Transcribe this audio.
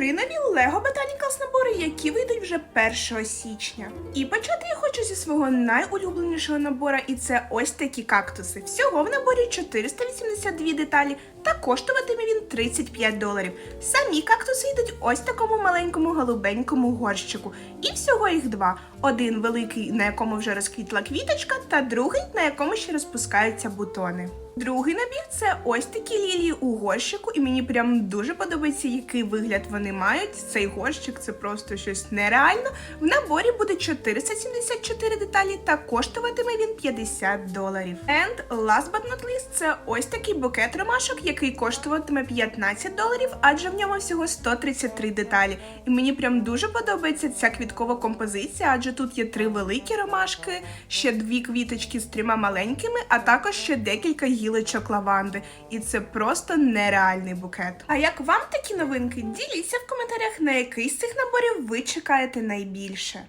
три нові Lego Botanicals набори, які вийдуть вже 1 січня. І почати я хочу зі свого найулюбленішого набора, і це ось такі кактуси. Всього в наборі 482 деталі, та коштуватиме він 35 доларів. Самі кактуси йдуть ось такому маленькому голубенькому горщику. І всього їх два: один великий, на якому вже розквітла квіточка, та другий, на якому ще розпускаються бутони. Другий набір це ось такі лілії у горщику, і мені прям дуже подобається, який вигляд вони мають. Цей горщик це просто щось нереально. В наборі буде 474 деталі та коштуватиме він 50 доларів. And last but not least, це ось такий букет ромашок, який коштуватиме 15 доларів, адже в ньому всього 133 деталі. І мені прям дуже подобається ця квіткова композиція, адже тут є три великі ромашки, ще дві квіточки з трьома маленькими, а також ще декілька гілочок лаванди. І це просто нереальний букет. А як вам такі новинки? Діліться в коментарях, на який з цих наборів ви чекаєте найбільше.